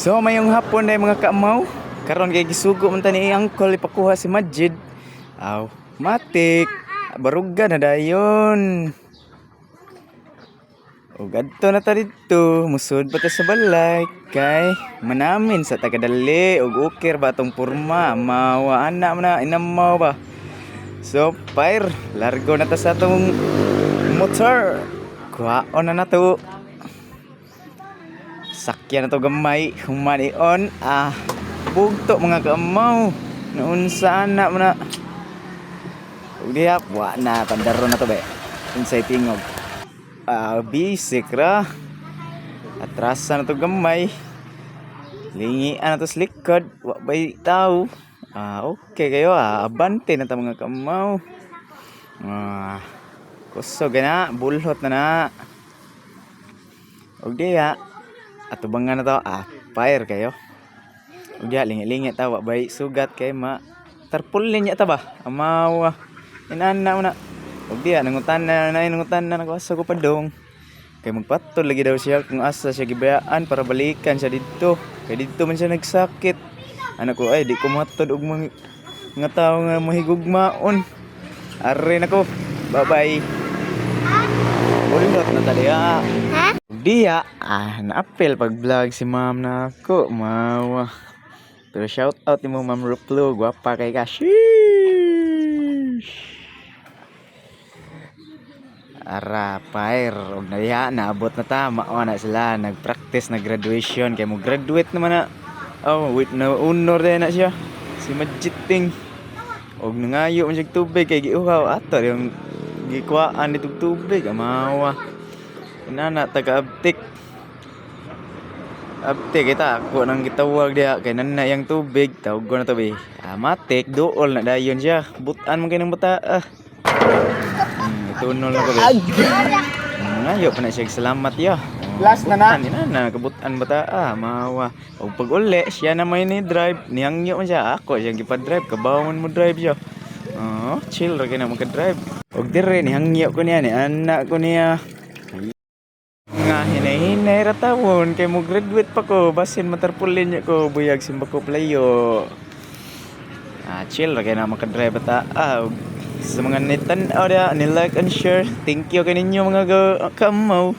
So mayong hapon na mga kaamaw. Karon kay gisugo man tani angkol ipakuha si Majid. Aw, matik. Baruga na dayon. O gadto na ta dito, musud pa ta sa balay kay manamin sa tagadali ug ukir ba tong porma mawa ana na inamaw ba. So, fire, largo na ta sa tong motor. Kuhaon na na to. Sakyan na to gamay, humanion. Ah, bugto mga kamaw. Mo na. Ug diha, wa na pandaro na to be. Unsay tingog. Ah, bisik ra. Atrasa na to gamay. Lingian na to sa likod. Wa bay tao. Ah, okay kayo ah. Abante na ta mga kamaw. Ah, kusog na, bulhot na na. Og diha, atubangan na to, ah, fire kayo. Diha, lingi-lingi ta, wa bay sugat kay ma. Tarpulin niya ta ba? Amaw. ah. Inana mo na. Og diha, nangutan na, na nangutan na, nagwasa ko pa dong. Kay magpatol lagi daw siya kung asa siya gibayaan para balikan siya dito. Kay dito man siya nagsakit. Ano ko ay di ko matod og mga, nga tao nga mahigugmaon. Are na ko. Bye-bye. Ulot na tali ah. Diya, ah, na-apel pag vlog si ma'am na ako. Mawa. Pero shout out ni mo ma'am Ruplo. Gwapa kay ka. Sheesh. Ara, pair. Og na diha, naabot na ta. Mao na sila. Nag-practice, nag-graduation. Kaya mo graduate naman na. Oh, wait, na honor din na siya. Si Majiting. Og nangayo man siya tubig kay giuhaw ato yung gikuhaan nitong tubig amawa. Inana taga abtik. Abtik kita ako nang gitawag diha kay nana yang tubig tawag ko na to be. Ah, matik dool na dayon siya. Butan man kay ng bata. Ah. Hmm, itunol na ko be. Ngayo pa na siya salamat ya. Last na na. Butan, na kabutan bata ah mawa. Og pag uli siya na may ni drive niyangyo man siya ako siya gipad-drive kabaw man mo drive siya. Oh, chill ra kay na magka-drive. Og dire ni hangyo ko niya ni anak ko niya. Nga hinay-hinay ra tawon kay mo graduate pa ko basin matarpulin niya ko buyag simba ko playo. Ah, chill kay na magka-drive bata. Ah, sa mga nitan oh, ni like and share. Thank you kaninyo mga ga- kamaw.